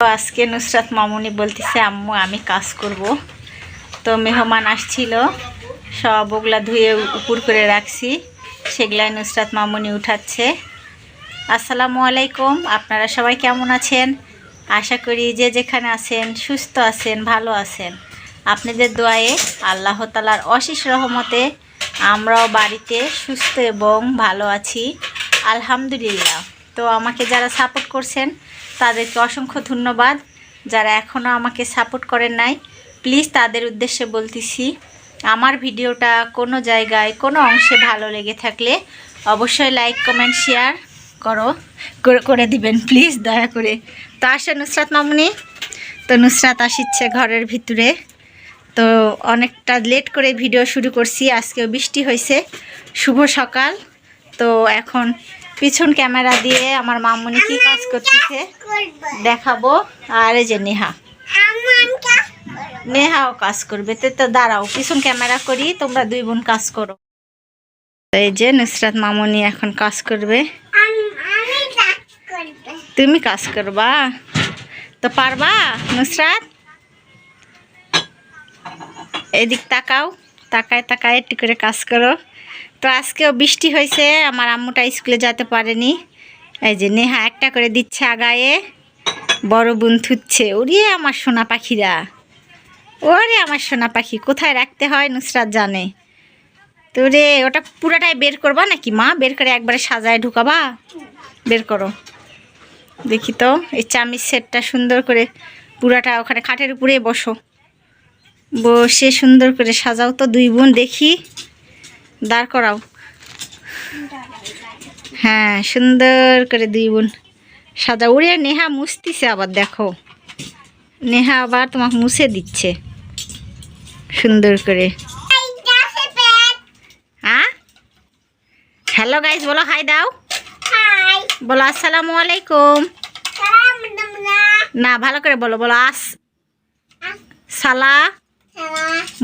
আজকে নুসরাত মামুনি বলতেছে, আম্মু, আমি কাজ করব। তো মেহমান আসছিল, সব ওগুলা ধুয়ে উপর করে রাখছি, সেগুলাই নুসরাত মামুনি উঠাচ্ছে। আসসালামু আলাইকুম, আপনারা সবাই কেমন আছেন? আশা করি যে যেখানে আছেন, সুস্থ আছেন, ভালো আছেন। আপনাদের দোয়ায়ে আল্লাহ তালার অশেষ রহমতে আমরাও বাড়িতে সুস্থ এবং ভালো আছি, আলহামদুলিল্লাহ। তো আমাকে যারা সাপোর্ট করছেন তাদেরকে অসংখ্য ধন্যবাদ যারা এখনও আমাকে সাপোর্ট করেন নাই। প্লিজ তাদের উদ্দেশ্যে বলতেছি, আমার ভিডিওটা কোনো জায়গায়, কোনো অংশে ভালো লেগে থাকলে অবশ্যই লাইক কমেন্ট শেয়ার করো, করে- দিবেন। প্লিজ দয়া করে। তো আসে নুসরাত মামুনি। তো নুসরাত আসিচ্ছে ঘরের ভিতরে। তো অনেকটা লেট করে ভিডিও শুরু করছি। আজকেও বৃষ্টি হয়েছে শুভ সকাল। তো এখন পিছন ক্যামেরা দিয়ে আমার মামুনি কি কাজ করতেছে? দেখাবো। আর এই যে নেহা। নেহাও কাজ করবে। তো তো, দাঁড়াও, পিছন ক্যামেরা করি, তোমরা দুই বোন কাজ করো। এই যে নুসরাত মামুনি এখন কাজ করবে। তুমি কাজ করবা? তো পারবা, নুসরাত? এদিক তাকাও, তাকায় তাকায় একটু করে কাজ করো। তো আজকেও বৃষ্টি হয়েছে, আমার আম্মুটা স্কুলে যেতে পারেনি। এই যে নেহা একটা করে দিচ্ছে আগায়ে, বড় বোন থুচ্ছে। ওরে আমার সোনা পাখিরা, ওরে আমার সোনা পাখি, কোথায় রাখতে হয় নুসরাত জানে। তো রে, ওটা পুরাটাই বের করবা নাকি মা? বের করে একবারে সাজায় ঢুকাবা? বের করো। দেখি তো, এই চামিচ সেটটা সুন্দর করে পুরাটা ওখানে খাটের উপরে বসো। বসে সুন্দর করে সাজাও তো দুই বোন, দেখি। দাঁড় করাও। হ্যাঁ সুন্দর করে দুই বোন সাজা। উড়ে নেহা মুছতিছে আবার দেখো। নেহা আবার তোমাকে মুছে দিচ্ছে। সুন্দর করে। হ্যাঁ হ্যালো গাইজ বলো হাই দাও। বলো আসসালামু আলাইকুম। না ভালো করে বলো বলো আস সালা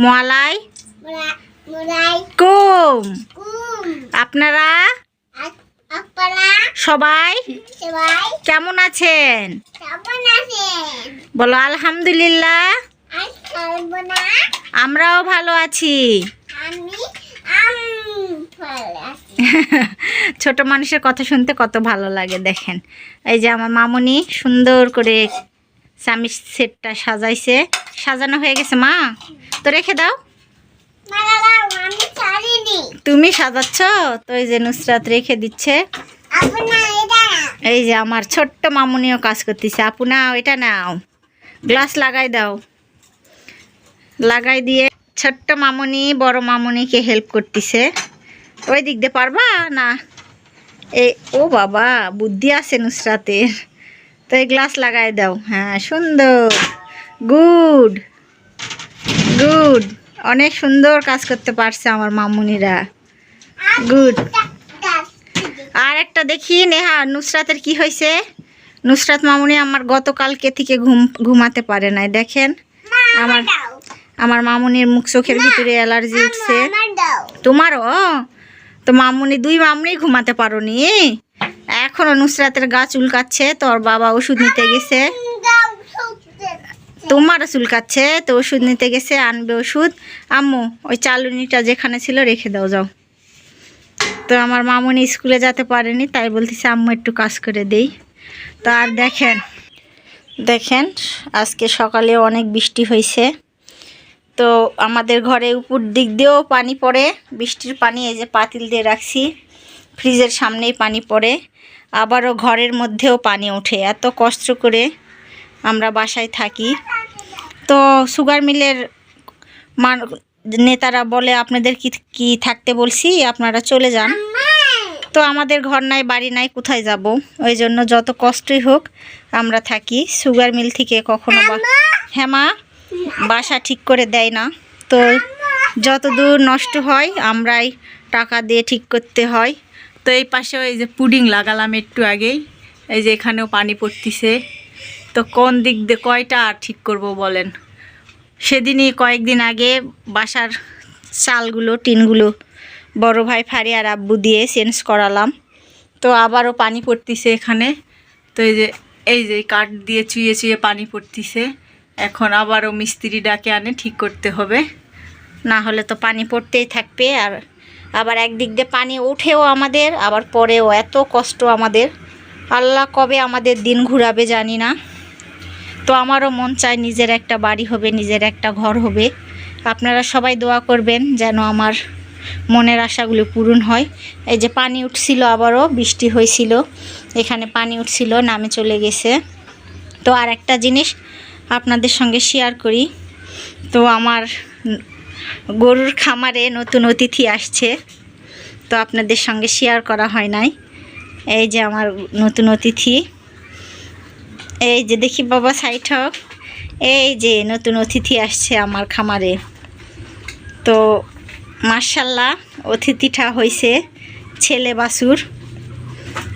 মোয়ালাই কুম। আপনারা? সবাই? কেমন আছেন? বলো আলহামদুলিল্লাহ। আমরাও ভালো আছি। ছোট মানুষের কথা শুনতে কত ভালো লাগে দেখেন। এই যে আমার মামুনি সুন্দর করে স্বামী সেটটা সাজাইছে। সাজানো হয়ে গেছে মা। তো রেখে দাও। তুমি সাজাচ্ছ? তো এই যে নুসরাত রেখে দিচ্ছে। এই যে আমার ছোট্ট মামুনিও কাজ করতেছে। আপু নাও এটা নাও। গ্লাস লাগাই দাও। লাগাই দিয়ে ছোট্ট মামুনি বড় মামুনিকে হেল্প করতেছে। ওই দিক দিয়ে পারবা না? এই ও বাবা বুদ্ধি আছে নুসরাতের। তো এই গ্লাস লাগাই দাও। হ্যাঁ সুন্দর। গুড। গুড। অনেক সুন্দর কাজ করতে পারছে আমার মামুনিরা। গুড আর একটা দেখি নেহা নুসরাতের কি হয়েছে? নুসরাত মামুনি আমার গতকালকে থেকে ঘুম ঘুমাতে পারে নাই দেখেন। আমার আমার মামুনির মুখ চোখের ভিতরে অ্যালার্জি উঠছে। তোমারও? তো মামুনি দুই মামুনি ঘুমাতে পারো নি এখনও নুসরাতের গা চুলকাচ্ছে তোর বাবা ওষুধ নিতে গেছে। তোমারও চুলকাচ্ছে তো ওষুধ নিতে গেছে, আনবে ওষুধ। আম্মু, ওই চালুনিটা যেখানে ছিল রেখে দাও, যাও। তো আমার মামুনি স্কুলে যেতে পারেনি, তাই বলতেছে, আম্মু একটু কাজ করে দেই। তো আর দেখেন দেখেন, আজকে সকালে অনেক বৃষ্টি হয়েছে। তো আমাদের ঘরে উপর দিক দিয়েও পানি পড়ে, বৃষ্টির পানি এই যে পাতিল দিয়ে রাখছি, ফ্রিজের সামনেই পানি পড়ে। আবারও ঘরের মধ্যেও পানি ওঠে, এত কষ্ট করে আমরা বাসায় থাকি। তো সুগার মিলের মান নেতারা বলে, আপনাদের কি কি থাকতে বলছি? আপনারা চলে যান। তো আমাদের ঘর নাই, বাড়ি নাই, কোথায় যাব? ওই জন্য যত কষ্টই হোক আমরা থাকি। সুগার মিল থেকে কখনো বা হ্যাঁ বাসা ঠিক করে দেয় না। তো যত দূর নষ্ট হয়, আমরাই টাকা দিয়ে ঠিক করতে হয়। তো এই পাশে এই যে পুডিং লাগালাম একটু আগেই। এই যে এখানেও পানি পড়তিছে। তো কোন দিক দিয়ে কয়টা ঠিক করব বলেন? সেদিনই কয়েকদিন আগে বাসার চালগুলো, টিনগুলো বড় ভাই ফারি আর আব্বু দিয়ে চেঞ্জ করালাম। তো আবারও পানি পড়তিছে এখানে। তো এই যে এই যে কাঠ দিয়ে চুইয়ে চুইয়ে পানি পড়তিছে। এখন আবারও মিস্ত্রি ডাকে আনে, ঠিক করতে হবে। না হলে তো পানি পড়তেই থাকবে। আর আবার একদিক দিয়ে পানি উঠেও আমাদের, আবার পরেও। এত কষ্ট আমাদের। আল্লাহ কবে আমাদের দিন ঘুরাবে জানি না। তো আমারও মন চায় নিজের একটা বাড়ি হবে, নিজের একটা ঘর হবে। আপনারা সবাই দোয়া করবেন যেন আমার মনের আশাগুলো পূরণ হয়। এই যে পানি উঠছিল আবারও, বৃষ্টি হয়েছিল, এখানে পানি উঠছিল, নামে চলে গেছে। তো আর একটা জিনিস আপনাদের সঙ্গে শেয়ার করি। তো আমার গরুর খামারে নতুন অতিথি আসছে, তো আপনাদের সঙ্গে শেয়ার করা হয় নাই। এই যে আমার নতুন অতিথি। এই যে দেখি বাবা সাইড হোক এই যে নতুন অতিথি আসছে আমার খামারে। তো মার্শাল্লাহ অতিথিটা হয়েছে ছেলে বাসুর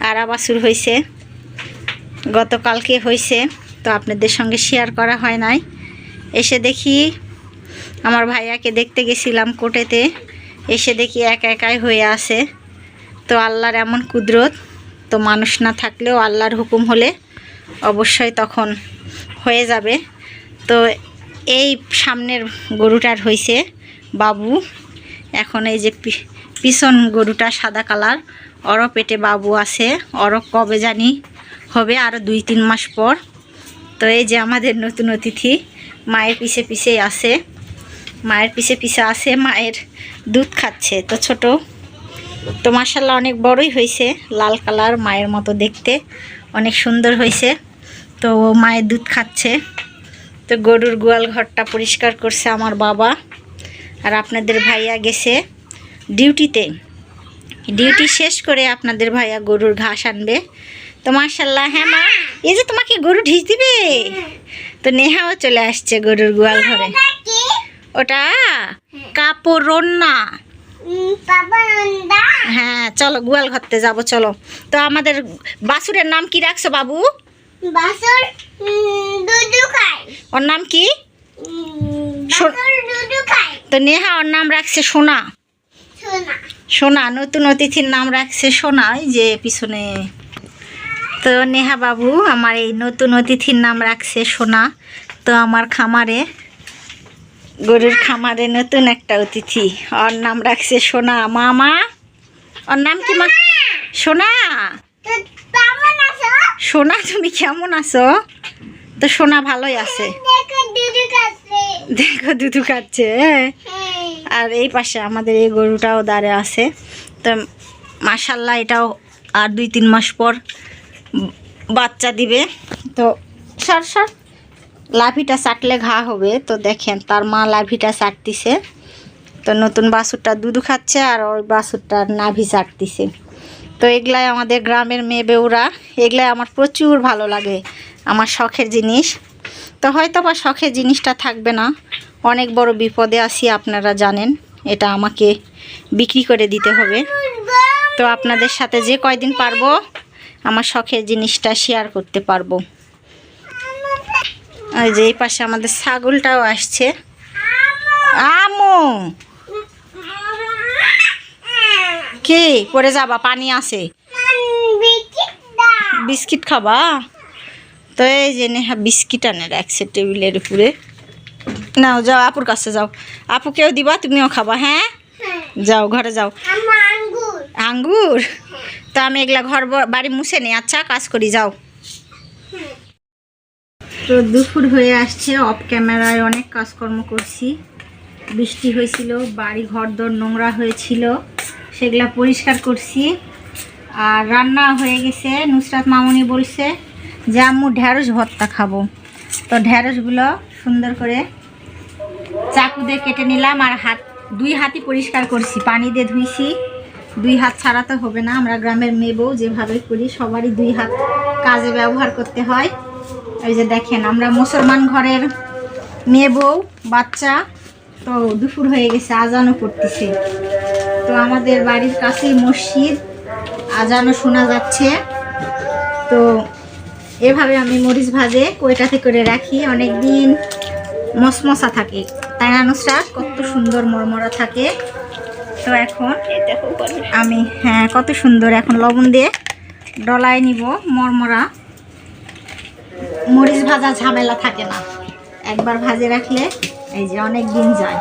আরা বাসুর হয়েছে গতকালকে হয়েছে তো আপনাদের সঙ্গে শেয়ার করা হয় নাই। এসে দেখি আমার ভাইয়াকে দেখতে গেছিলাম কোটেতে। এসে দেখি একা একাই হয়ে আছে। তো আল্লাহর এমন কুদরত, তো মানুষ না থাকলেও আল্লাহর হুকুম হলে অবশ্যই তখন হয়ে যাবে। তো এই সামনের গরুটার হয়েছে বাবু। এখন এই যে পিছন গরুটা সাদা কালার। অর পেটে বাবু আছে। অর কবে জানি হবে আরও দুই তিন মাস পর। তো এই যে আমাদের নতুন অতিথি মায়ের পিছে পিছে আছে। মায়ের পিছে পিছে আছে, মায়ের দুধ খাচ্ছে। তো ছোট, তো মাসাল্লাহ অনেক বড়ই হয়েছে লাল কালার মায়ের মতো দেখতে। অনেক সুন্দর হয়েছে। তো ও মায়ের দুধ খাচ্ছে। তো গরুর গোয়াল ঘরটা পরিষ্কার করছে আমার বাবা। আর আপনাদের ভাইয়া গেছে ডিউটিতে। ডিউটি শেষ করে আপনাদের ভাইয়া গরুর ঘাস আনবে। তো মার্শাল্লাহ হ্যাঁ মা? এই যে তোমাকে গরু ঢিস দিবে? তো নেহাও চলে আসছে গরুর গোয়াল ঘরে। ওটা কাপড় না হ্যাঁ চলো গোয়াল ঘরতে যাব চলো। তো আমাদের বাসুরের নাম কি রাখছো বাবু? বাসর দুধু খায় ওর নাম কি? তো নেহা ওর নাম রাখছে সোনা। সোনা। নতুন অতিথির নাম রাখছে সোনা যে পিছনে। তো নেহা বাবু আমার এই নতুন অতিথির নাম রাখছে সোনা। তো আমার খামারে গরুর খামারে নতুন একটা অতিথি। ওর নাম রাখছে সোনা। মামা? ওর নাম কি মা? সোনা। সোনা, তুমি কেমন আছো? তো সোনা ভালোই আছে। দেখো, দুধু খাচ্ছে আর এই পাশে আমাদের এই গরুটাও দাঁড়ে আছে। তো মাসাল্লাহ এটাও আর দুই তিন মাস পর বাচ্চা দিবে। তো সর সর। লাভিটা চাটলে ঘা হবে, তো দেখেন, তার মা লাভিটা চাটতিছে। তো নতুন বাছুরটা দুধ খাচ্ছে আর ওই বাছুরটার নাভি চাটতিছে তো এগুলাই আমাদের গ্রামের মেয়ে বেউরা, এগুলাই আমার প্রচুর ভালো লাগে, আমার শখের জিনিস। তো হয়তো বা শখের জিনিসটা থাকবে না, অনেক বড় বিপদে আছি আপনারা জানেন, এটা আমাকে বিক্রি করে দিতে হবে। তো আপনাদের সাথে যে কয়দিন পারব, আমার শখের জিনিসটা শেয়ার করতে পারব। ওই যে এই পাশে আমাদের ছাগলটাও আসছে। আমু! কি? পরে যাবা পানি আছে। বিস্কিট খাবা? তো এই যে নেহা বিস্কিট আনে রাখছে টেবিলের উপরে। নাও যাও আপুর কাছে যাও। আপুকেও দিবা তুমিও খাবা হ্যাঁ? যাও ঘরে যাও। আঙ্গুর। তো আমি এগুলা ঘর বাড়ি মুছে নিই। আচ্ছা কাজ করি যাও। তো দুপুর হয়ে আসছে অফ ক্যামেরায় অনেক কাজকর্ম করছি। বৃষ্টি হয়েছিল বাড়ি ঘর দর নোংরা হয়েছিল। সেগুলা পরিষ্কার করছি। আর রান্না হয়ে গেছে, নুসরাত মামুনি বলছে যে, আম্মু ঢ্যাঁড়স ভর্তা খাব। তো ঢ্যাঁড়সগুলো সুন্দর করে চাকু দিয়ে কেটে নিলাম আর হাত, দুই হাতই পরিষ্কার করছি। পানি দিয়ে ধুইছি। দুই হাত ছাড়া তো হবে না, আমরা গ্রামের মেয়ে বউ, যেভাবে করি সবারই দুই হাত কাজে ব্যবহার করতে হয়। ওই যে দেখেন, আমরা মুসলমান ঘরের মেয়ে বউ, বাচ্চা তো দুপুর হয়ে গেছে, আজানও পড়তেছে। তো আমাদের বাড়ির কাছেই মসজিদ, আজানও শোনা যাচ্ছে। তো এভাবে আমি মরিচ ভাজে কইটাতে করে রাখি। অনেক দিন মশমশা থাকে। তাই নুসরাত? কত সুন্দর মরমরা থাকে। তো এখন আমি হ্যাঁ কত সুন্দর। এখন লবণ দিয়ে ডলায় নিব মরমরা। মরিচ ভাজা ঝামেলা থাকে না। একবার ভাজে রাখলে এই যে অনেক দিন যায়।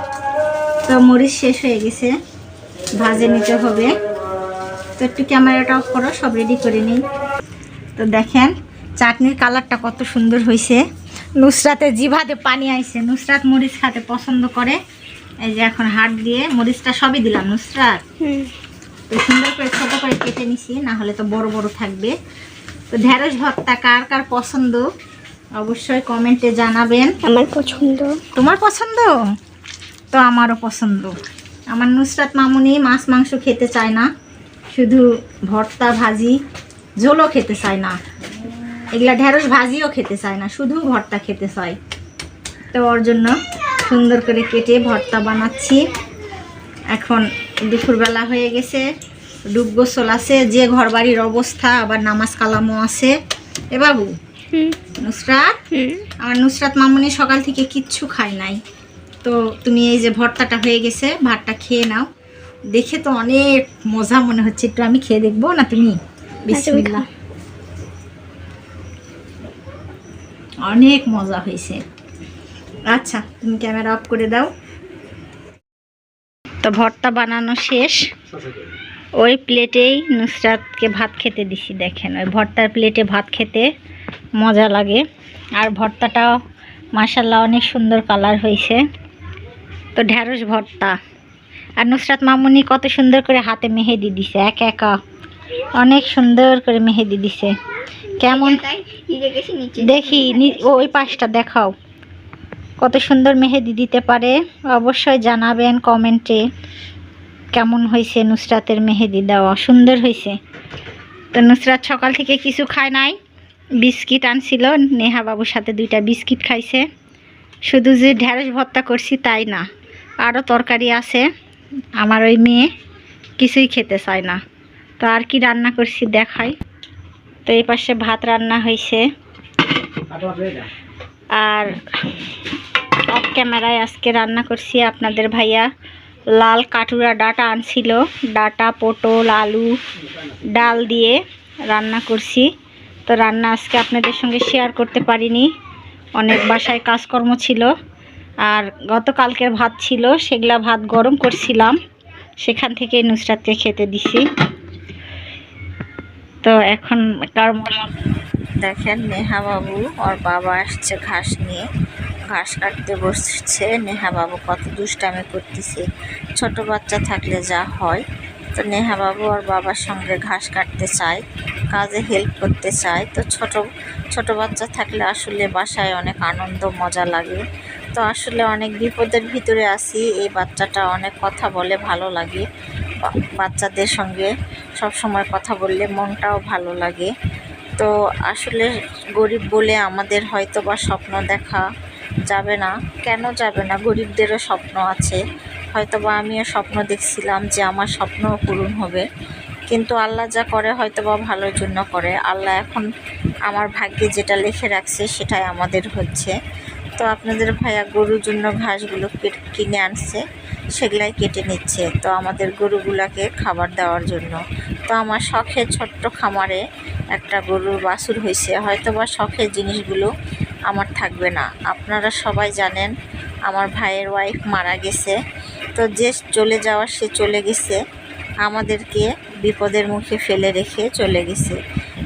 তো মরিচ শেষ হয়ে গেছে ভাজে নিতে হবে। তো একটু ক্যামেরাটা অফ করো সব রেডি করে নিই। তো দেখেন চাটনির কালারটা কত সুন্দর হয়েছে। নুসরাতে জিভাতে পানি আইছে নুসরাত মরিচ খাতে পছন্দ করে। এই যে এখন হাত দিয়ে মরিচটা সবই দিলাম নুসরাত। তো সুন্দর করে ছোট করে কেটে নিছি না হলে তো বড় বড় থাকবে। তো ঢেঁড়স ভর্তা কার কার পছন্দ? অবশ্যই কমেন্টে জানাবেন। আমার পছন্দ। তোমার পছন্দ? তো আমারও পছন্দ। আমার নুসরাত মামুনি মাছ মাংস খেতে চায় না। শুধু ভর্তা ভাজি ঝোলও খেতে চায় না। এগুলা ঢেঁড়স ভাজিও খেতে চায় না শুধু ভর্তা খেতে চায়। তো ওর জন্য সুন্দর করে কেটে ভর্তা বানাচ্ছি। এখন দুপুরবেলা হয়ে গেছে ডুব গোসল আছে যে ঘর বাড়ির অবস্থা আবার নামাজ কালামও আছে। এ বাবু নুসরাত? আমার নুসরাত মামুনি সকাল থেকে কিচ্ছু খায় নাই। তো তুমি এই যে ভর্তাটা হয়ে গেছে ভাতটা খেয়ে নাও। দেখে তো অনেক মজা মনে হচ্ছে। একটু আমি খেয়ে দেখব না তুমি বিসমিল্লাহ। অনেক মজা হয়েছে। আচ্ছা তুমি ক্যামেরা অফ করে দাও। তো ভর্তা বানানো শেষ। ওই প্লেটেই নুসরাতকে ভাত খেতে দিছি দেখেন। ওই ভর্তার প্লেটে ভাত খেতে মজা লাগে। আর ভর্তাটাও মাসাল্লাহ অনেক সুন্দর কালার হয়েছে। তো ঢ্যাঁড়স ভর্তা। আর নুসরাত মামুনি কত সুন্দর করে হাতে মেহেদি দিছে, এক একা। অনেক সুন্দর করে মেহেদি দিছে। কেমন? দেখি ওই পাশটা দেখাও। কত সুন্দর মেহেদি দিতে পারে। অবশ্যই জানাবেন কমেন্টে কেমন হয়েছে নুসরাতের মেহেদি দেওয়া। সুন্দর হয়েছে। তো নুসরাত সকাল থেকে কিছু খায় নাই। বিস্কিট আনছিল, নেহা বাবুর সাথে দুইটা বিস্কিট খাইছে। শুধু যে ঢ্যাঁড়স ভর্তা করছি তাই না আরও তরকারি আছে। আমার ওই মেয়ে কিছুই খেতে চায় না। তো আর কি রান্না করছি দেখাই। তো এই পাশে ভাত রান্না হয়েছে আর অফ ক্যামেরায় আজকে রান্না করছি আপনাদের ভাইয়া লাল কাটুরা ডাটা আনছিল। ডাটা, পটল, আলু, ডাল দিয়ে রান্না করছি। তো রান্না আজকে আপনাদের সঙ্গে শেয়ার করতে পারিনি। অনেক বাসায় কাজকর্ম ছিল। আর গতকালকের ভাত ছিল, সেগুলা ভাত গরম করছিলাম। সেখান থেকে নুসরাতকে খেতে দিছি। তো এখন কার দেখেন নেহা বাবু, ওর বাবা আসছে ঘাস নিয়ে। ঘাস কাটতে বসছে। নেহা বাবু কত দুষ্টামি করতেছে। ছোট বাচ্চা থাকলে যা হয়। তো নেহা বাবু ওর বাবার সঙ্গে ঘাস কাটতে চায়, কাজে হেল্প করতে চায়। তো ছোট ছোট বাচ্চা থাকলে আসলে বাসায় অনেক আনন্দ, মজা লাগে। তো আসলে অনেক বিপদের ভিতরে আছি। এই বাচ্চাটা অনেক কথা বলে, ভালো লাগে। বাচ্চাদের সঙ্গে সব সময় কথা বললে মনটাও ভালো লাগে। তো আসলে গরিব বলে আমাদের হয়তো বা স্বপ্ন দেখা যাবে না। কেন যাবে না? গরিবদেরও স্বপ্ন আছে। হয়তো বা আমিও স্বপ্ন দেখছিলাম যে আমার স্বপ্নও পূরণ হবে। কিন্তু আল্লাহ যা করে হয়তো বা ভালোর জন্য করে। আল্লাহ এখন আমার ভাগ্যে যেটা লিখে রাখছে সেটাই আমাদের হচ্ছে। তো আপনাদের ভাইয়া গরুর জন্য ঘাসগুলো কিনে আনছে, সেগুলাই কেটে নিচ্ছে। তো আমাদের গরুগুলাকে খাবার দেওয়ার জন্য। তো আমার শখের ছোট্ট খামারে একটা গরুর বাছুর হয়েছে। হয়তো বা শখের জিনিসগুলো আমার থাকবে না। আপনারা সবাই জানেন, আমার ভাইয়ের ওয়াইফ মারা গেছে। তো যে চলে যাওয়ার সে চলে গেছে। আমাদেরকে বিপদের মুখে ফেলে রেখে চলে গেছে।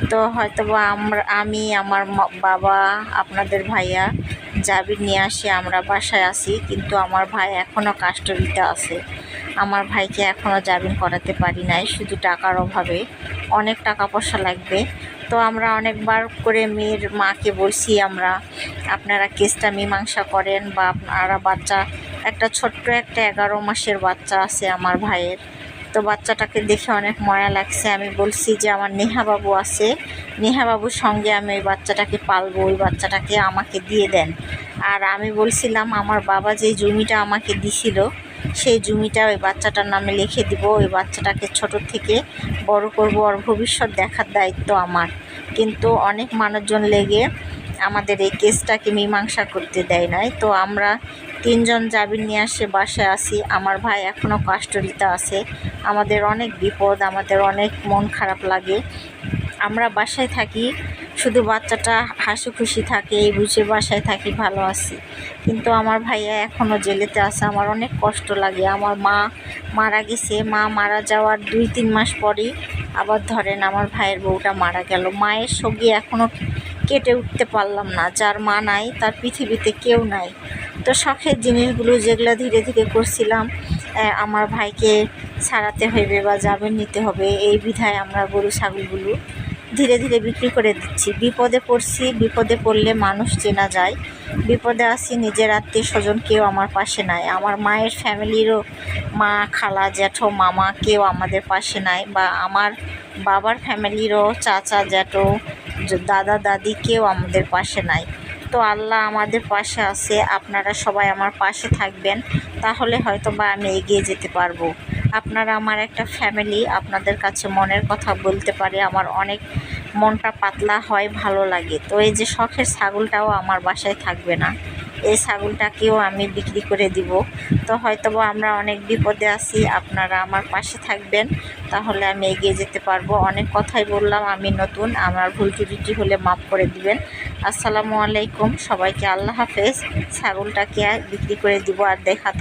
তো হয়তো বা আমরা, আমি, আমার বাবা, আপনাদের ভাইয়া জাবির নিয়ে আসি, আমরা বাসায় আসি কিন্তু আমার ভাই এখনও কাস্টডিতে আছে। আমার ভাইকে এখনও জামিন করাতে পারি নাই, শুধু টাকার অভাবে। অনেক টাকা পয়সা লাগবে। তো আমরা অনেকবার করে মেয়ের মাকে বলছি, আমরা, আপনারা কেসটা মীমাংসা করেন বা আপনারা বাচ্চা একটা ছোট্ট একটা এগারো মাসের বাচ্চা আছে আমার ভাইয়ের। তো বাচ্চাটাকে দেখে অনেক ময়া লাগছে। আমি বলছি যে আমার নেহা বাবু আছে। নেহা বাবুর সঙ্গে আমি ওই বাচ্চাটাকে পালবো, ওই বাচ্চাটাকে আমাকে দিয়ে দেন। আর আমি বলছিলাম, আমার বাবা যে জমিটা আমাকে দিছিল, সেই জমিটা ওই বাচ্চাটার নামে লিখে দিব। ওই বাচ্চাটাকে ছোট থেকে বড় করব। আর ভবিষ্যৎ দেখার দায়িত্ব আমার। কিন্তু অনেক মানুষজন লেগে আমাদের এই কেসটাকে মীমাংসা করতে দেয় নাই। তো আমরা তিনজন জামিন নিয়ে আসে বাসায় আসি আমার ভাই এখনও কাস্টডিতে আছে। আমাদের অনেক বিপদ, আমাদের অনেক মন খারাপ লাগে। আমরা বাসায় থাকি, শুধু বাচ্চাটা হাসি খুশি থাকে, এই বুঝে বাসায় থাকি, ভালো আছি। কিন্তু আমার ভাইয়া এখনও জেলেতে আছে, আমার অনেক কষ্ট লাগে। আমার মা মারা গেছে, মা মারা যাওয়ার দুই তিন মাস পরই আবার ধরেন আমার ভাইয়ের বউটা মারা গেল। মায়ের সঙ্গে এখনও কেটে উঠতে পারলাম না, যার মা নাই, তার পৃথিবীতে কেউ নাই। তো শখের জিনিসগুলো যেগুলো ধীরে ধীরে করছিলাম আমার ভাইকে ছাড়াতে হইবে বা জামিন নিতে হবে, এই বিধায় আমরা গরু, ছাগলগুলো ধীরে ধীরে বিক্রি করে দিচ্ছি। বিপদে পড়ছি, বিপদে পড়লে মানুষ চেনা যায়। বিপদে আছি, নিজের আত্মীয় স্বজন কেউ আমার পাশে নাই। আমার মায়ের ফ্যামিলিরও মা, খালা, জ্যাঠো, মামা কেউ আমাদের পাশে নাই বা আমার বাবার ফ্যামিলিরও চাচা, জ্যাঠো, দাদা, দাদি কেউ আমাদের পাশে নাই। তো আল্লাহ আমাদের পাশে আছে, আপনারা সবাই আমার পাশে থাকবেন, তাহলে হয়তো বা আমি এগিয়ে যেতে পারব। আপনারা আমার একটা ফ্যামিলি আপনাদের কাছে মনের কথা বলতে পারে, আমার অনেক মনটা পাতলা হয়, ভালো লাগে। তো এই যে শখের ছাগলটাও আমার বাসায় থাকবে না, এই ছাগলটাকেও আমি বিক্রি করে দিব। তো হয়তো বা আমরা অনেক বিপদে আছি, আপনারা আমার পাশে থাকবেন, তাহলে আমি এগিয়ে যেতে পারব। অনেক কথাই বললাম, আমি নতুন, আমার ভুল ত্রুটি হলে মাফ করে দিবেন। আসসালামু আলাইকুম। সবাইকে আল্লাহ হাফেজ। ছাগলটাকে বিক্রি করে দিব আর দেখাতে